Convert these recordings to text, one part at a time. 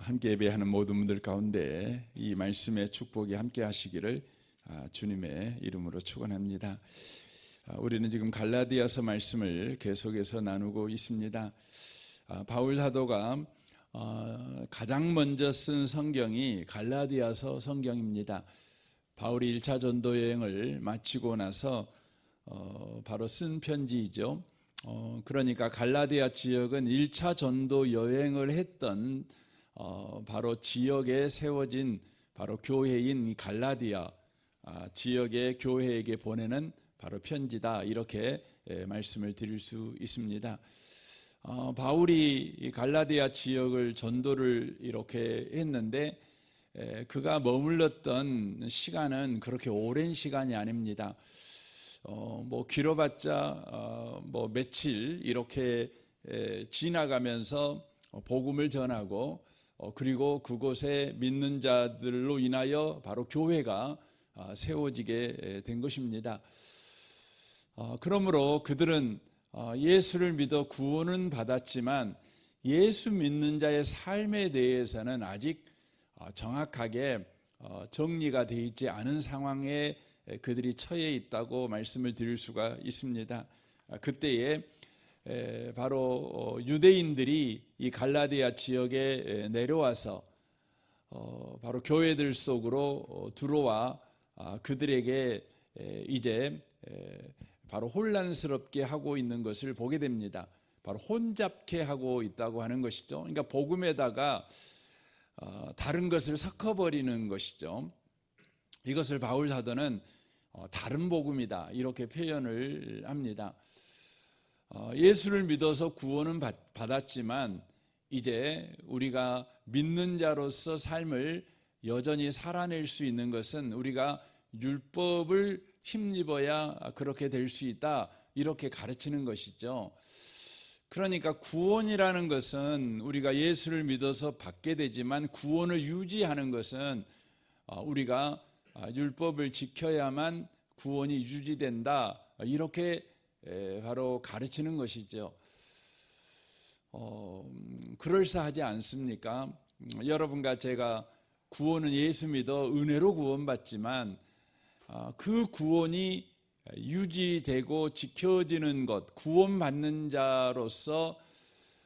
함께 예배하는 모든 분들 가운데 이 말씀의 축복이 함께 하시기를 아, 주님의 이름으로 축원합니다. 아, 우리는 지금 갈라디아서 말씀을 계속해서 나누고 있습니다. 아, 바울 사도가 어, 가장 먼저 쓴 성경이 갈라디아서 성경입니다. 바울이 1차 전도 여행을 마치고 나서 어, 바로 쓴 편지이죠. 어, 그러니까 갈라디아 지역은 1차 전도 여행을 했던 어, 바로 지역에 세워진 바로 교회인 갈라디아 아, 지역의 교회에게 보내는 바로 편지다 이렇게 예, 말씀을 드릴 수 있습니다. 어, 바울이 이 갈라디아 지역을 전도를 이렇게 했는데 에, 그가 머물렀던 시간은 그렇게 오랜 시간이 아닙니다. 어, 뭐 길어봤자 어, 뭐 며칠 이렇게 에, 지나가면서 어, 복음을 전하고 어, 그리고 그곳에 믿는 자들로 인하여 바로 교회가 아, 세워지게 에, 된 것입니다. 어, 그러므로 그들은 어, 예수를 믿어 구원은 받았지만 예수 믿는 자의 삶에 대해서는 아직 어, 정확하게 어, 정리가 되어 있지 않은 상황에 에, 그들이 처해 있다고 말씀을 드릴 수가 있습니다. 아, 그때에 에, 바로 어, 유대인들이 이 갈라디아 지역에 에, 내려와서 어, 바로 교회들 속으로 어, 들어와 아, 그들에게 에, 이제 에, 바로 혼란스럽게 하고 있는 것을 보게 됩니다. 바로 혼잡케 하고 있다고 하는 것이죠. 그러니까 복음에다가 어, 다른 것을 섞어버리는 것이죠. 이것을 바울 사도는 어, 다른 복음이다 이렇게 표현을 합니다. 어, 예수를 믿어서 구원은 받, 받았지만 이제 우리가 믿는 자로서 삶을 여전히 살아낼 수 있는 것은 우리가 율법을 힘입어야 그렇게 될 수 있다 이렇게 가르치는 것이죠. 그러니까 구원이라는 것은 우리가 예수를 믿어서 받게 되지만 구원을 유지하는 것은 어, 우리가 아, 율법을 지켜야만 구원이 유지된다 이렇게 에, 바로 가르치는 것이죠. 어, 음, 그럴싸하지 않습니까? 음, 여러분과 제가 구원은 예수 믿어 은혜로 구원받지만 아, 그 구원이 유지되고 지켜지는 것, 구원받는 자로서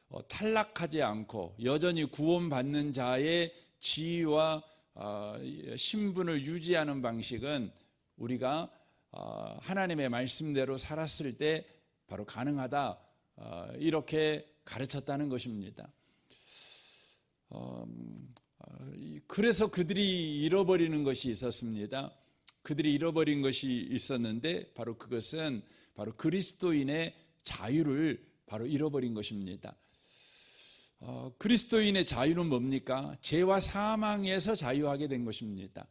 어, 탈락하지 않고 여전히 구원받는 자의 지위와 아, 신분을 유지하는 방식은 우리가 아, 하나님의 말씀대로 살았을 때 바로 가능하다 이렇게 가르쳤다는 것입니다. 어, 음, 그래서 그들이 잃어버리는 것이 있었습니다. 그들이 잃어버린 것이 있었는데 바로 그것은 바로 그리스도인의 자유를 바로 잃어버린 것입니다. 어, 그리스도인의 자유는 뭡니까? 죄와 사망에서 자유하게 된 것입니다.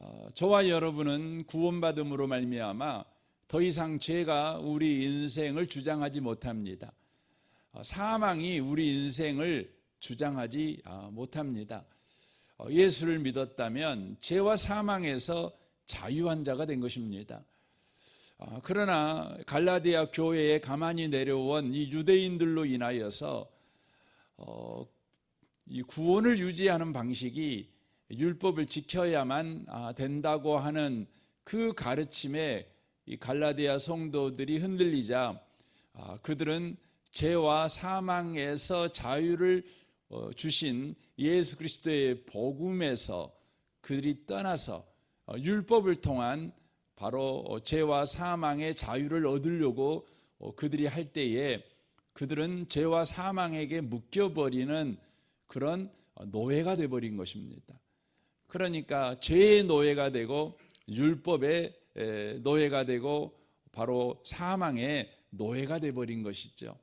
어, 저와 여러분은 구원받음으로 말미암아 더 이상 죄가 우리 인생을 주장하지 못합니다. 어, 사망이 우리 인생을 주장하지 아, 못합니다. 어, 예수를 믿었다면 죄와 사망에서 자유한 자가 된 것입니다. 아, 그러나 갈라디아 교회에 가만히 내려온 이 유대인들로 인하여서 어, 이 구원을 유지하는 방식이 율법을 지켜야만 아, 된다고 하는 그 가르침에 이 갈라디아 성도들이 흔들리자 아, 그들은 죄와 사망에서 자유를 어, 주신 예수 그리스도의 복음에서 그들이 떠나서 어, 율법을 통한 바로 어, 죄와 사망의 자유를 얻으려고 그들이 할 때에 그들은 죄와 사망에게 묶여버리는 그런 노예가 되어버린 것입니다. 그러니까 죄의 노예가 되고 율법의 노예가 되고 바로 사망의 노예가 되어버린 것이죠.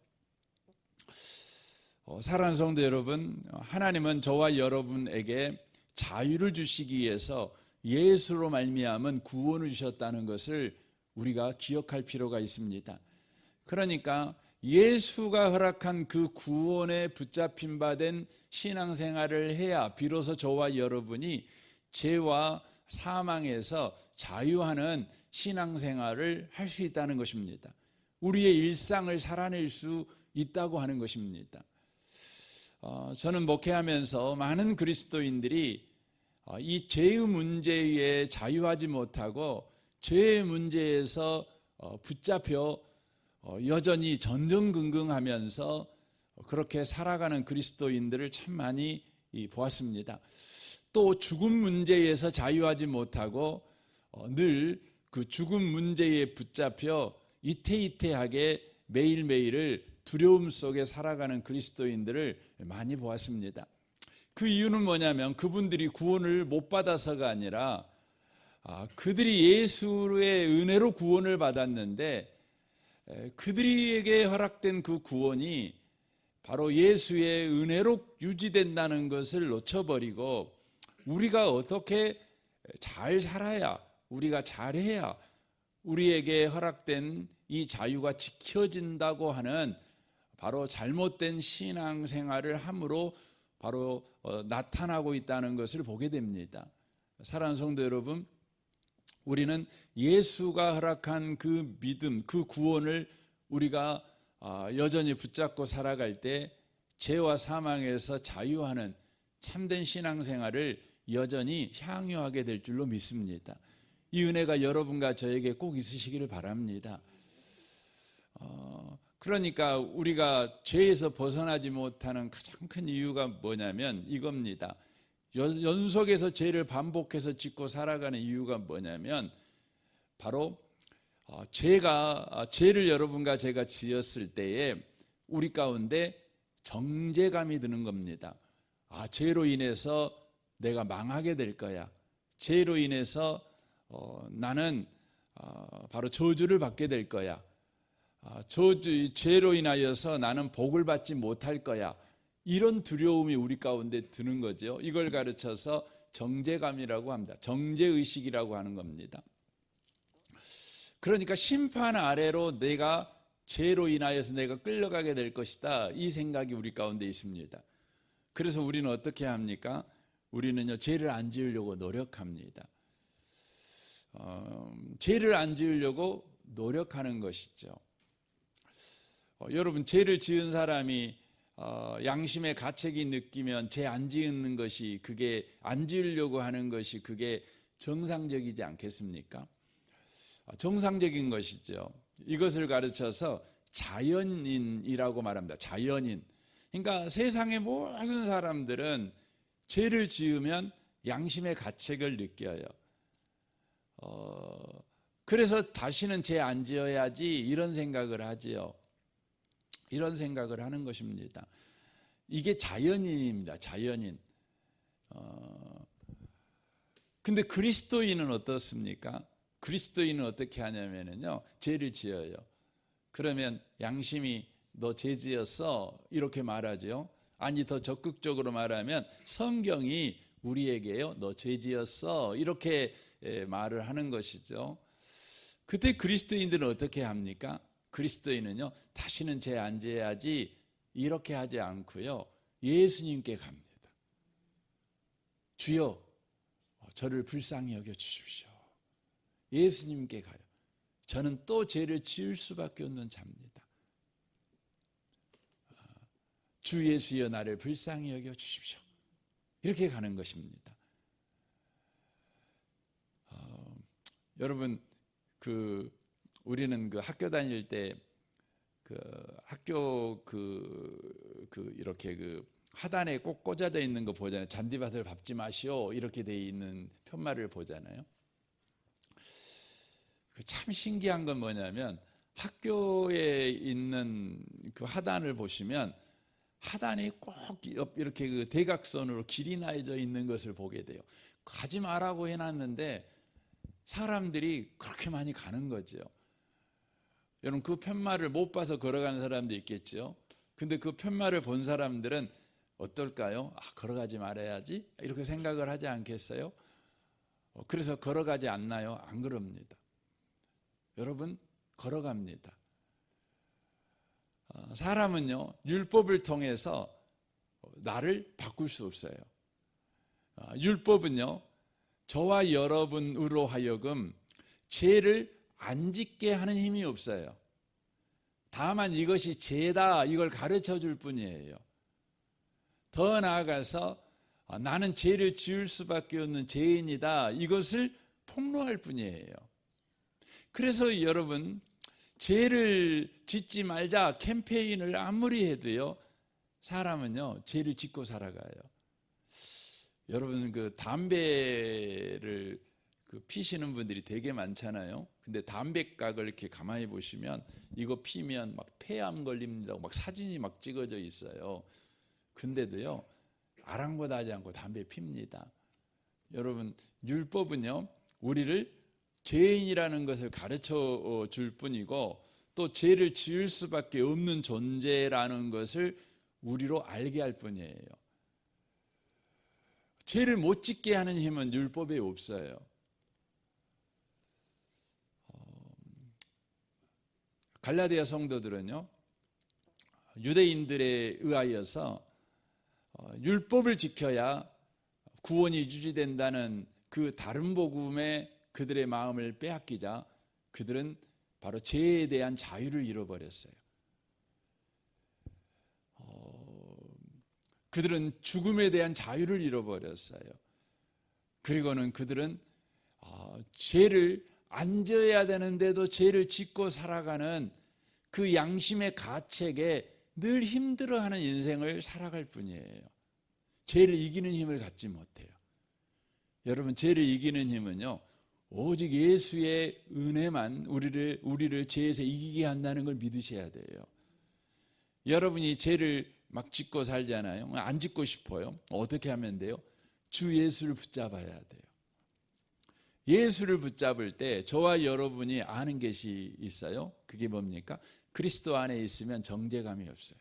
어, 사랑하는 성도 여러분, 하나님은 저와 여러분에게 자유를 주시기 위해서 예수로 말미암은 구원을 주셨다는 것을 우리가 기억할 필요가 있습니다. 그러니까 예수가 허락한 그 구원에 붙잡힌 바 된 신앙생활을 해야 비로소 저와 여러분이 죄와 사망에서 자유하는 신앙생활을 할 수 있다는 것입니다. 우리의 일상을 살아낼 수 있다고 하는 것입니다. 어, 저는 목회하면서 많은 그리스도인들이 어, 이 죄의 문제에 자유하지 못하고 죄의 문제에서 어, 붙잡혀 어, 여전히 전전긍긍하면서 그렇게 살아가는 그리스도인들을 참 많이 이, 보았습니다. 또 죽음 문제에서 자유하지 못하고 어, 늘그 죽음 문제에 붙잡혀 이태이태하게 매일매일을 두려움 속에 살아가는 그리스도인들을 많이 보았습니다. 그 이유는 뭐냐면 그분들이 구원을 못 받아서가 아니라 아, 그들이 예수의 은혜로 구원을 받았는데 에, 그들에게 허락된 그 구원이 바로 예수의 은혜로 유지된다는 것을 놓쳐버리고 우리가 어떻게 잘 살아야 우리가 잘해야 우리에게 허락된 이 자유가 지켜진다고 하는 바로 잘못된 신앙 생활을 함으로 바로 어, 나타나고 있다는 것을 보게 됩니다. 사랑하는 성도 여러분, 우리는 예수가 허락한 그 믿음, 그 구원을 우리가 아, 여전히 붙잡고 살아갈 때 죄와 사망에서 자유하는 참된 신앙생활을 여전히 향유하게 될 줄로 믿습니다. 이 은혜가 여러분과 저에게 꼭 있으시기를 바랍니다. 어, 그러니까 우리가 죄에서 벗어나지 못하는 가장 큰 이유가 뭐냐면 이겁니다. 연속해서 죄를 반복해서 짓고 살아가는 이유가 뭐냐면 바로 어, 죄가 어, 죄를 여러분과 제가 지었을 때에 우리 가운데 정죄감이 드는 겁니다. 아, 죄로 인해서 내가 망하게 될 거야. 죄로 인해서 어, 나는 어, 바로 저주를 받게 될 거야. 아, 저주 죄로 인하여서 나는 복을 받지 못할 거야. 이런 두려움이 우리 가운데 드는 거죠. 이걸 가르쳐서 정죄감이라고 합니다. 정죄 의식이라고 하는 겁니다. 그러니까 심판 아래로 내가 죄로 인하여서 내가 끌려가게 될 것이다. 이 생각이 우리 가운데 있습니다. 그래서 우리는 어떻게 합니까? 우리는요 죄를 안 지으려고 노력합니다. 어, 죄를 안 지으려고 노력하는 것이죠. 어, 여러분 죄를 지은 사람이 어, 양심의 가책이 느끼면 죄안 지는 것이 그게 안 지으려고 하는 것이 그게 정상적이지 않겠습니까? 어, 정상적인 것이죠. 이것을 가르쳐서 자연인이라고 말합니다. 자연인. 그러니까 세상의 모든 사람들은 죄를 지으면 양심의 가책을 느껴요. 어, 그래서 다시는 죄 안 지어야지 이런 생각을 하지요. 이런 생각을 하는 것입니다. 이게 자연인입니다. 자연인. 어, 근데 그리스도인은 어떻습니까? 그리스도인은 어떻게 하냐면요. 죄를 지어요. 그러면 양심이 너 죄 지었어? 이렇게 말하죠. 아니 더 적극적으로 말하면 성경이 우리에게요. 너 죄 지었어? 이렇게 말을 하는 것이죠. 그때 그리스도인들은 어떻게 합니까? 그리스도인은요, 다시는 죄안 지어야지 이렇게 하지 않고요, 예수님께 갑니다. 주여, 저를 불쌍히 여겨 주십시오. 예수님께 가요. 저는 또 죄를 지을 수밖에 없는 자입니다. 주 예수여 나를 불쌍히 여겨 주십시오. 이렇게 가는 것입니다. 어, 여러분 그 우리는 그 학교 다닐 때 그 학교 그, 그 이렇게 그 하단에 꼭 꽂아져 있는 거 보잖아요. 잔디밭을 밟지 마시오. 이렇게 돼 있는 편말을 보잖아요. 그참 신기한 건 뭐냐면 학교에 있는 그 하단을 보시면 하단이 꼭 이렇게 그 대각선으로 길이 나여져 있는 것을 보게 돼요. 가지 말라고 해놨는데 사람들이 그렇게 많이 가는 거죠. 여러분 그 편말을 못 봐서 걸어가는 사람도 있겠죠. 근데 그 편말을 본 사람들은 어떨까요? 아, 걸어가지 말아야지 이렇게 생각을 하지 않겠어요? 어, 그래서 걸어가지 않나요? 안 그럽니다. 여러분 걸어갑니다. 어, 사람은요 율법을 통해서 나를 바꿀 수 없어요. 어, 율법은요 저와 여러분으로 하여금 죄를 안 짓게 하는 힘이 없어요. 다만 이것이 죄다 이걸 가르쳐 줄 뿐이에요. 더 나아가서 아, 나는 죄를 지을 수밖에 없는 죄인이다. 이것을 폭로할 뿐이에요. 그래서 여러분 죄를 짓지 말자 캠페인을 아무리 해도요. 사람은요. 죄를 짓고 살아가요. 여러분 그 담배를 그 피시는 분들이 되게 많잖아요. 근데 담배각을 이렇게 가만히 보시면 이거 피면 막 폐암 걸립니다. 막 사진이 막 찍어져 있어요. 근데도요. 아랑곳하지 않고 담배 핍니다. 여러분 율법은요. 우리를 죄인이라는 것을 가르쳐 줄 뿐이고 또 죄를 지을 수밖에 없는 존재라는 것을 우리로 알게 할 뿐이에요. 죄를 못 짓게 하는 힘은 율법에 없어요. 갈라디아 성도들은요, 유대인들에 의하여서 어, 율법을 지켜야 구원이 유지된다는 그 다른 복음에 그들의 마음을 빼앗기자 그들은 바로 죄에 대한 자유를 잃어버렸어요. 어, 그들은 죽음에 대한 자유를 잃어버렸어요. 그리고는 그들은 어, 죄를 안 져야 되는데도 죄를 짓고 살아가는 그 양심의 가책에 늘 힘들어하는 인생을 살아갈 뿐이에요. 죄를 이기는 힘을 갖지 못해요. 여러분 죄를 이기는 힘은요 오직 예수의 은혜만 우리를 우리를 죄에서 이기게 한다는 걸 믿으셔야 돼요. 여러분이 죄를 막 짓고 살잖아요. 안 짓고 싶어요. 어떻게 하면 돼요? 주 예수를 붙잡아야 돼요. 예수를 붙잡을 때 저와 여러분이 아는 것이 있어요. 그게 뭡니까? 그리스도 안에 있으면 정죄감이 없어요.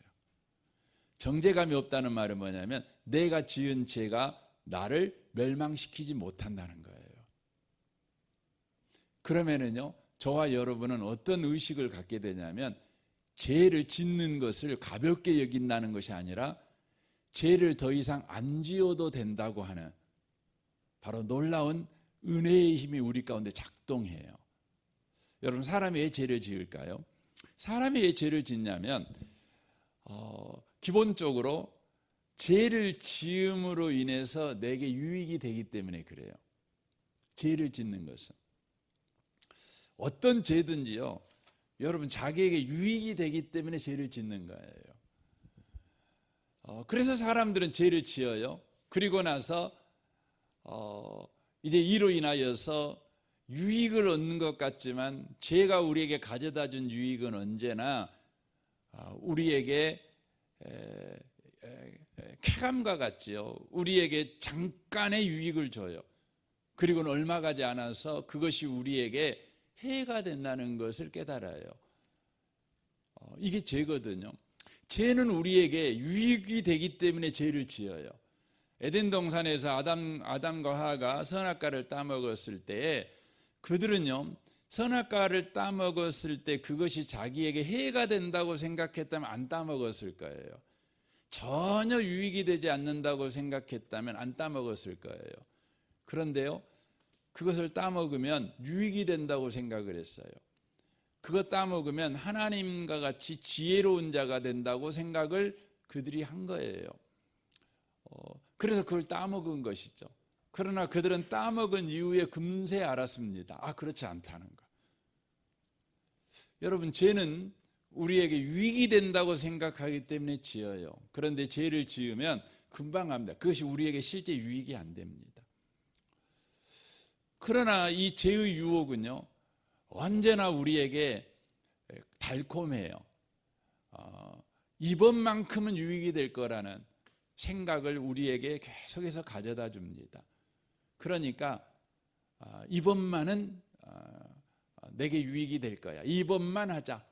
정죄감이 없다는 말은 뭐냐면 내가 지은 죄가 나를 멸망시키지 못한다는 거예요. 그러면은요, 저와 여러분은 어떤 의식을 갖게 되냐면 죄를 짓는 것을 가볍게 여긴다는 것이 아니라 죄를 더 이상 안 지어도 된다고 하는 바로 놀라운 은혜의 힘이 우리 가운데 작동해요. 여러분 사람이 왜 죄를 지을까요? 사람이 왜 죄를 짓냐면 어, 기본적으로 죄를 지음으로 인해서 내게 유익이 되기 때문에 그래요. 죄를 짓는 것은 어떤 죄든지요. 여러분 자기에게 유익이 되기 때문에 죄를 짓는 거예요. 어, 그래서 사람들은 죄를 지어요. 그리고 나서 어, 이제 이로 인하여서 유익을 얻는 것 같지만 죄가 우리에게 가져다 준 유익은 언제나 아, 우리에게 쾌감과 같지요. 우리에게 잠깐의 유익을 줘요. 그리고는 얼마 가지 않아서 그것이 우리에게 해가 된다는 것을 깨달아요. 어, 이게 죄거든요. 죄는 우리에게 유익이 되기 때문에 죄를 지어요. 에덴 동산에서 아담 아담과 하가 선악과를 따먹었을 때 그들은요 선악과를 따먹었을 때 그것이 자기에게 해가 된다고 생각했다면 안 따먹었을 거예요. 전혀 유익이 되지 않는다고 생각했다면 안 따먹었을 거예요. 그런데요 그것을 따먹으면 유익이 된다고 생각을 했어요. 그것 따먹으면 하나님과 같이 지혜로운 자가 된다고 생각을 그들이 한 거예요. 어, 그래서 그걸 따먹은 것이죠. 그러나 그들은 따먹은 이후에 금세 알았습니다. 아, 그렇지 않다는 거. 여러분, 죄는 우리에게 유익이 된다고 생각하기 때문에 지어요. 그런데 죄를 지으면 금방 합니다. 그것이 우리에게 실제 유익이 안 됩니다. 그러나 이 죄의 유혹은요, 언제나 우리에게 달콤해요. 어, 이번만큼은 유익이 될 거라는 생각을 우리에게 계속해서 가져다 줍니다. 그러니까 어, 이번만은 어, 내게 유익이 될 거야. 이번만 하자.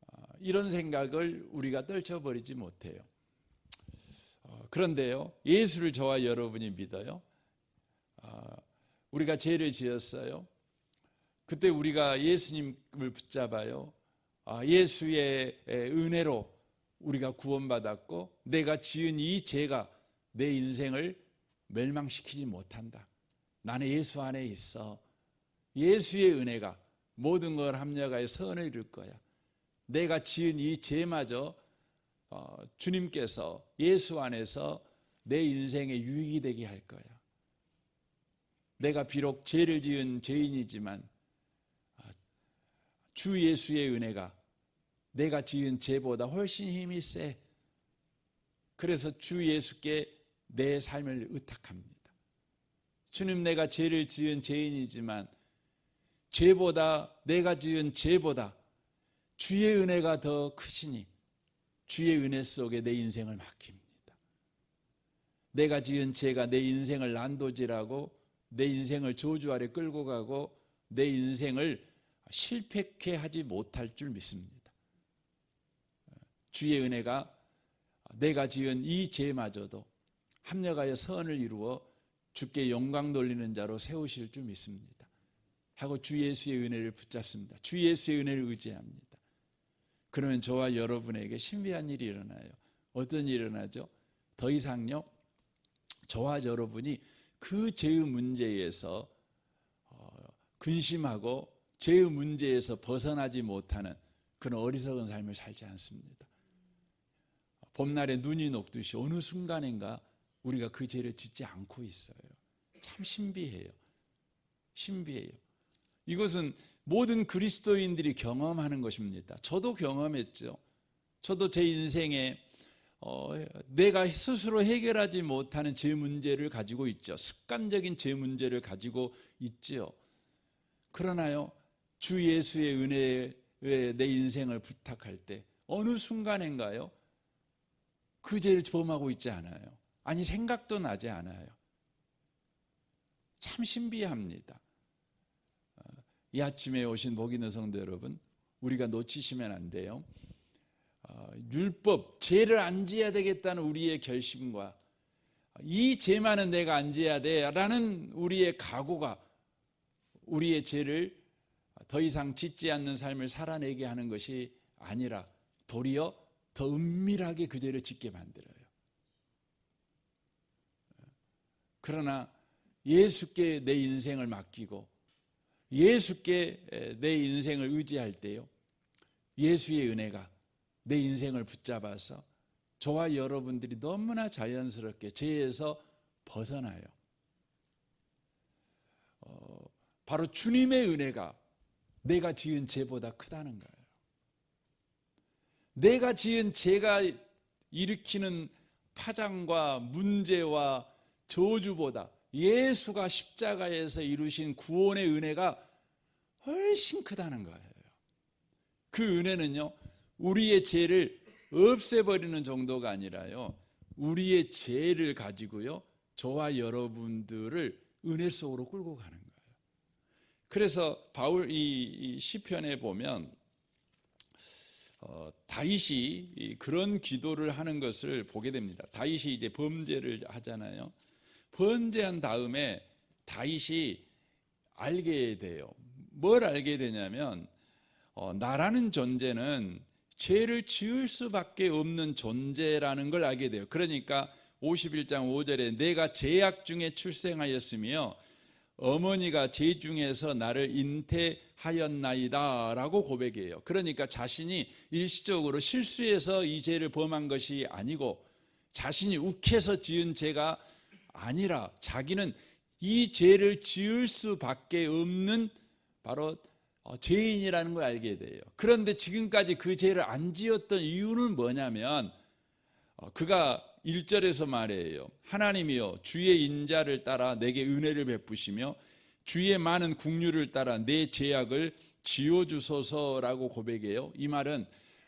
어, 이런 생각을 우리가 떨쳐버리지 못해요. 어, 그런데요, 예수를 저와 여러분이 믿어요. 어, 우리가 죄를 지었어요. 그때 우리가 예수님을 붙잡아요. 아, 예수의 은혜로 우리가 구원받았고 내가 지은 이 죄가 내 인생을 멸망시키지 못한다. 나는 예수 안에 있어. 예수의 은혜가 모든 걸 합력하여 선을 이룰 거야. 내가 지은 이 죄마저 어, 주님께서 예수 안에서 내 인생에 유익이 되게 할 거야. 내가 비록 죄를 지은 죄인이지만 아, 주 예수의 은혜가 내가 지은 죄보다 훨씬 힘이 세. 그래서 주 예수께 내 삶을 의탁합니다. 주님 내가 죄를 지은 죄인이지만 죄보다 내가 지은 죄보다 주의 은혜가 더 크시니 주의 은혜 속에 내 인생을 맡깁니다. 내가 지은 죄가 내 인생을 난도질하고 내 인생을 저주 아래 끌고 가고 내 인생을 실패케 하지 못할 줄 믿습니다. 주의 은혜가 내가 지은 이 죄마저도 합력하여 선을 이루어 주께 영광 돌리는 자로 세우실 줄 믿습니다. 하고 주 예수의 은혜를 붙잡습니다. 주 예수의 은혜를 의지합니다. 그러면 저와 여러분에게 신비한 일이 일어나요. 어떤 일이 일어나죠? 더 이상요. 저와 여러분이 그 죄의 문제에서 어, 근심하고 죄의 문제에서 벗어나지 못하는 그런 어리석은 삶을 살지 않습니다. 봄날에 눈이 녹듯이 어느 순간인가 우리가 그 죄를 짓지 않고 있어요. 참 신비해요. 신비해요. 이것은 모든 그리스도인들이 경험하는 것입니다. 저도 경험했죠. 저도 제 인생에 어, 내가 스스로 해결하지 못하는 죄 문제를 가지고 있죠. 습관적인 죄 문제를 가지고 있지요. 그러나요, 주 예수의 은혜에 내 인생을 부탁할 때 어느 순간인가요? 그 죄를 범하고 있지 않아요. 아니 생각도 나지 않아요. 참 신비합니다. 어, 이 아침에 오신 복 있는 성도 여러분, 우리가 놓치시면 안 돼요. 어, 율법, 죄를 안 지어야 되겠다는 우리의 결심과 이 죄만은 내가 안 지어야 돼라는 우리의 각오가 우리의 죄를 더 이상 짓지 않는 삶을 살아내게 하는 것이 아니라 도리어 더 은밀하게 그 죄를 짓게 만들어요. 그러나 예수께 내 인생을 맡기고 예수께 내 인생을 의지할 때요. 예수의 은혜가 내 인생을 붙잡아서 저와 여러분들이 너무나 자연스럽게 죄에서 벗어나요. 어, 바로 주님의 은혜가 내가 지은 죄보다 크다는 거예요. 내가 지은 죄가 일으키는 파장과 문제와 저주보다 예수가 십자가에서 이루신 구원의 은혜가 훨씬 크다는 거예요. 그 은혜는요, 우리의 죄를 없애버리는 정도가 아니라요, 우리의 죄를 가지고요, 저와 여러분들을 은혜 속으로 끌고 가는 거예요. 그래서 바울 이, 이 시편에 보면 어, 다윗이 그런 기도를 하는 것을 보게 됩니다. 다윗이 이제 범죄를 하잖아요. 번제한 다음에 다윗이 알게 돼요. 뭘 알게 되냐면 어, 나라는 존재는 죄를 지을 수밖에 없는 존재라는 걸 알게 돼요. 그러니까 51장 5절에 내가 죄악 중에 출생하였으며 어머니가 죄 중에서 나를 잉태하였나이다 라고 고백해요. 그러니까 자신이 일시적으로 실수해서 이 죄를 범한 것이 아니고 자신이 욱해서 지은 죄가 아니라 자기는 이 죄를 지을 수밖에 없는 바로 어, 죄인이라는 걸 알게 돼요. 그런데 지금까지 그 죄를 안 지었던 이유는 뭐냐면 어, 그가 1절에서 말해요. 하나님이여 주의 인자를 따라 내게 은혜를 베푸시며 주의 많은 국류를 따라 내 죄악을 지어 주소서라고 고백해요. 이 말은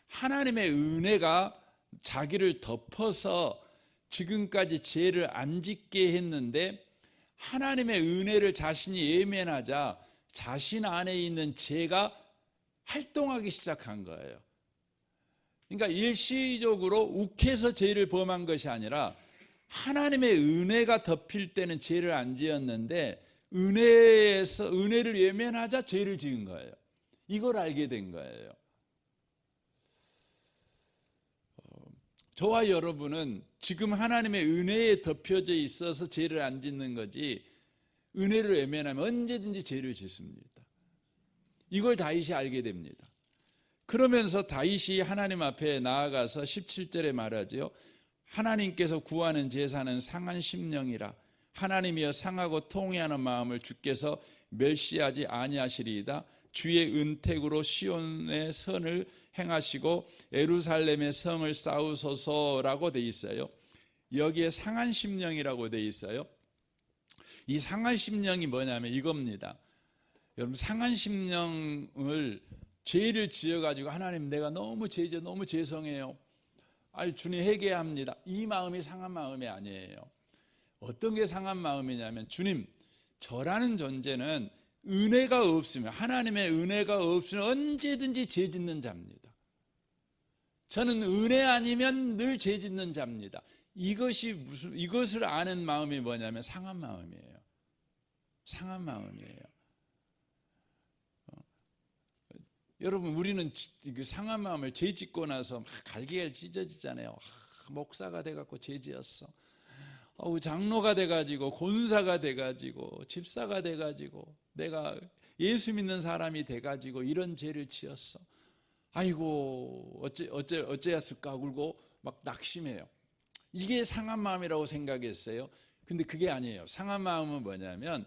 하나님의 은혜가 자기를 덮어서 지금까지 죄를 안 짓게 했는데 하나님의 은혜를 자신이 예면하자 자신 안에 있는 죄가 활동하기 시작한 거예요. 그러니까 일시적으로 욱해서 죄를 범한 것이 아니라 하나님의 은혜가 덮일 때는 죄를 안 지었는데 은혜에서 은혜를 예면하자 죄를 지은 거예요. 이걸 알게 된 거예요. 저와 여러분은 지금 하나님의 은혜에 덮여져 있어서 죄를 안 짓는 거지 은혜를 외면하면 언제든지 죄를 짓습니다. 이걸 다윗이 알게 됩니다. 그러면서 다윗이 하나님 앞에 나아가서 17절에 말하지요. 하나님께서 구하는 제사는 상한 심령이라 하나님이여 상하고 통회하는 마음을 주께서 멸시하지 아니하시리이다. 주의 은택으로 시온의 선을 행하시고 에루살렘의 성을 쌓으소서라고 돼 있어요. 여기에 상한 심령이라고 돼 있어요. 이 상한 심령이 뭐냐면 이겁니다. 여러분 상한 심령을 죄를 지어 가지고 하나님 내가 너무 죄져 너무 죄송해요. 아유 주님 회개합니다. 이 마음이 상한 마음이 아니에요. 어떤 게 상한 마음이냐면 주님 저라는 존재는 은혜가 없으면 하나님의 은혜가 없으면 언제든지 죄 짓는 자입니다. 저는 은혜 아니면 늘 죄 짓는 자입니다. 이것이 무슨 이것을 아는 마음이 뭐냐면 상한 마음이에요. 상한 마음이에요. 어, 여러분 우리는 지- 그 상한 마음을 죄 짓고 나서 막 갈기갈 찢어지잖아요. 아, 목사가 돼갖고 죄 지었어. 어우 장로가 돼가지고 권사가 돼가지고 집사가 돼가지고 내가 예수 믿는 사람이 돼가지고 이런 죄를 지었어. 아이고 어째 어째 어째였을까 울고 막 낙심해요. 이게 상한 마음이라고 생각했어요. 근데 그게 아니에요. 상한 마음은 뭐냐면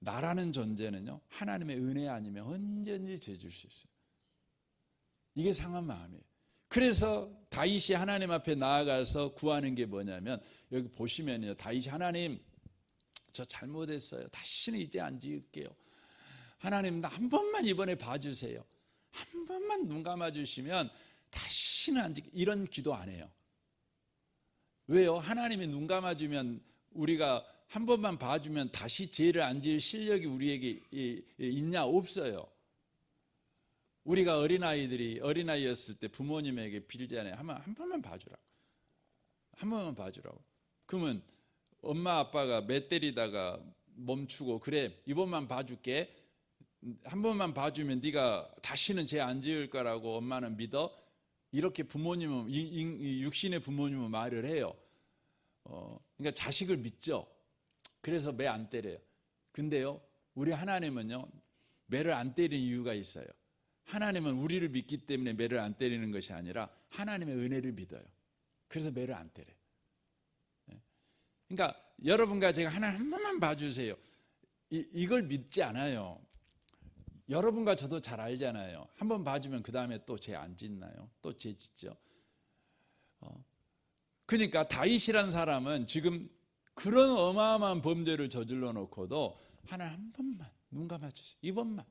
나라는 존재는요 하나님의 은혜 아니면 언제든지 죄질 수 있어요. 이게 상한 마음이에요. 그래서 다윗이 하나님 앞에 나아가서 구하는 게 뭐냐면 여기 보시면요 다윗이 하나님 저 잘못했어요. 다시는 이제 안 지을게요. 하나님 나 한 번만 이번에 봐주세요. 한 번만 눈 감아 주시면 다시는 안 지. 이런 기도 안 해요. 왜요? 하나님이 눈 감아 주면 우리가 한 번만 봐주면 다시 죄를 안 지을 실력이 우리에게 있냐 없어요. 우리가 어린아이들이 어린아이였을 때 부모님에게 빌잖아요. 한, 번- 한 번만 봐주라고. 한 번만 봐주라고. 그러면 엄마 아빠가 매 때리다가 멈추고 그래 이번만 봐줄게. 한 번만 봐주면 네가 다시는 죄 안 지을 거라고 엄마는 믿어. 이렇게 부모님은 육신의 부모님은 말을 해요. 어, 그러니까 자식을 믿죠. 그래서 매 안 때려요. 근데요, 우리 하나님은요, 매를 안 때리는 이유가 있어요. 하나님은 우리를 믿기 때문에 매를 안 때리는 것이 아니라 하나님의 은혜를 믿어요. 그래서 매를 안 때려요. 예. 그러니까 여러분과 제가 하나님 한 번만 봐주세요. 이, 이걸 믿지 않아요. 여러분과 저도 잘 알잖아요. 한 번 봐주면 그 다음에 또죄안 짓나요? 또죄 짓죠. 어. 그러니까 다윗이란 사람은 지금 그런 어마어마한 범죄를 저질러 놓고도 하나님 한 번만 눈 감아 주세요. 이번만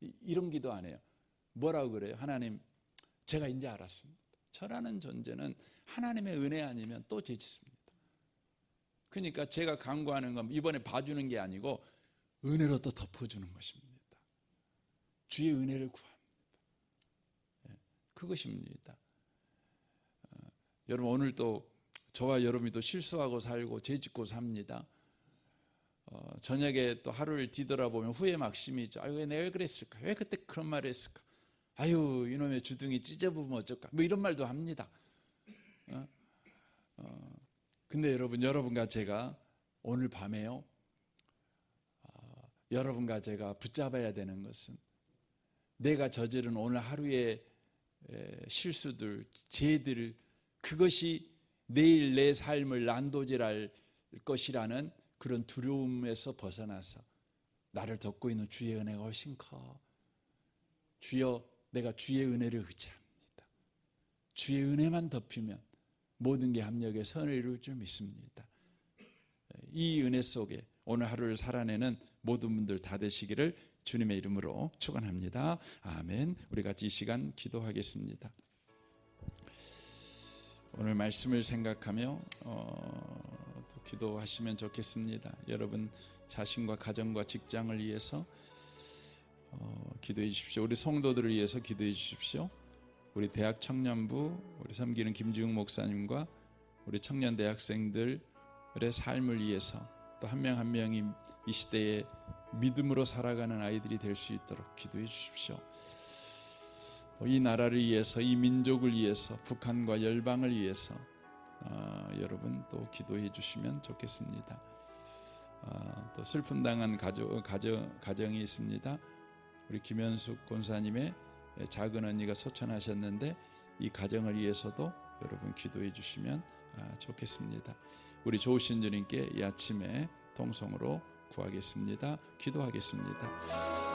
이- 이런 기도 안 해요. 뭐라고 그래요? 하나님 제가 이제 알았습니다. 저라는 존재는 하나님의 은혜 아니면 또 죄 짓습니다. 그러니까 제가 강구하는 건 이번에 봐주는 게 아니고 은혜로 또 덮어주는 것입니다. 주의 은혜를 구합니다. 예, 그것입니다. 어, 여러분 오늘 또 저와 여러분이 또 실수하고 살고 죄짓고 삽니다. 어, 저녁에 또 하루를 뒤돌아보면 후회 막심이죠. 아유 왜 내가 왜 그랬을까? 왜 그때 그런 말을 했을까? 아유 이놈의 주둥이 찢어보면 어쩔까? 뭐 이런 말도 합니다. 어? 어, 근데 여러분 여러분과 제가 오늘 밤에요. 어, 여러분과 제가 붙잡아야 되는 것은 내가 저지른 오늘 하루의 에, 실수들, 죄들 그것이 내일 내 삶을 난도질할 것이라는 그런 두려움에서 벗어나서 나를 덮고 있는 주의 은혜가 훨씬 커. 주여 내가 주의 은혜를 의지합니다. 주의 은혜만 덮이면 모든 게 합력에 선을 이룰 줄 믿습니다. 이 은혜 속에 오늘 하루를 살아내는 모든 분들 다 되시기를 주님의 이름으로 축원합니다. 아멘. 우리 같이 이 시간 기도하겠습니다. 오늘 말씀을 생각하며 어, 또 기도하시면 좋겠습니다. 여러분 자신과 가정과 직장을 위해서 어, 기도해 주십시오. 우리 성도들을 위해서 기도해 주십시오. 우리 대학 청년부 우리 섬기는 김지웅 목사님과 우리 청년 대학생들의 삶을 위해서 또 한 명 한 명이 이 시대에 믿음으로 살아가는 아이들이 될 수 있도록 기도해 주십시오. 이 나라를 위해서 이 민족을 위해서 북한과 열방을 위해서 어, 여러분 또 기도해 주시면 좋겠습니다. 아, 또 슬픔 당한 가정, 가정 가정이 있습니다. 우리 김현숙 권사님의 작은 언니가 소천하셨는데 이 가정을 위해서도 여러분 기도해 주시면 아, 좋겠습니다. 우리 좋으신 주님께 이 아침에 통성으로 구하겠습니다. 기도하겠습니다.